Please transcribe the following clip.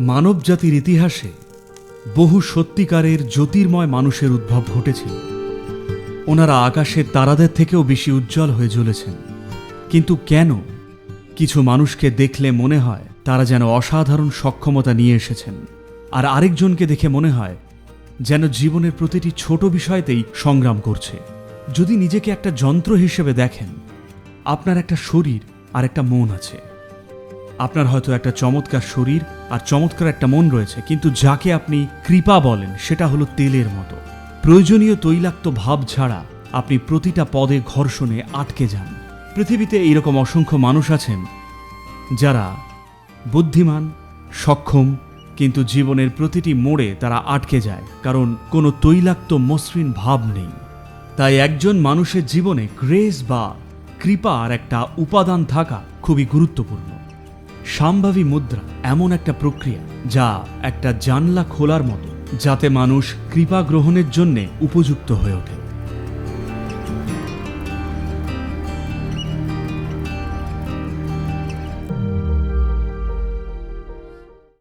মানব জাতির ইতিহাসে বহু সত্যিকারের জ্যোতির্ময় মানুষের উদ্ভব ঘটেছিল। ওনারা আকাশের তারাদের থেকেও বেশি উজ্জ্বল হয়ে জ্বলেছেন। কিন্তু কেন কিছু মানুষকে দেখলে মনে হয় তারা যেন অসাধারণ সক্ষমতা নিয়ে এসেছেন, আর আরেকজনকে দেখে মনে হয় যেন জীবনের প্রতিটি ছোট বিষয়তেই সংগ্রাম করছে। যদি নিজেকে একটা যন্ত্র হিসেবে দেখেন, আপনার একটা শরীর আর একটা মন আছে। আপনার হয়তো একটা চমৎকার শরীর আর চমৎকার একটা মন রয়েছে, কিন্তু যাকে আপনি কৃপা বলেন সেটা হলো তেলের মতো। প্রয়োজনীয় তৈলাক্ত ভাব ছাড়া আপনি প্রতিটা পদে ঘর্ষণে আটকে যান। পৃথিবীতে এইরকম অসংখ্য মানুষ আছেন যারা বুদ্ধিমান, সক্ষম, কিন্তু জীবনের প্রতিটি মোড়ে তারা আটকে যায়, কারণ কোনো তৈলাক্ত মসৃণ ভাব নেই। তাই একজন মানুষের জীবনে গ্রেস বা কৃপার একটা উপাদান থাকা খুবই গুরুত্বপূর্ণ। সাম্ভাবী মুদ্রা এমন একটা প্রক্রিয়া যা একটা জানলা খোলার মতো, যাতে মানুষ কৃপা গ্রহণের জন্যে উপযুক্ত হয়ে ওঠে।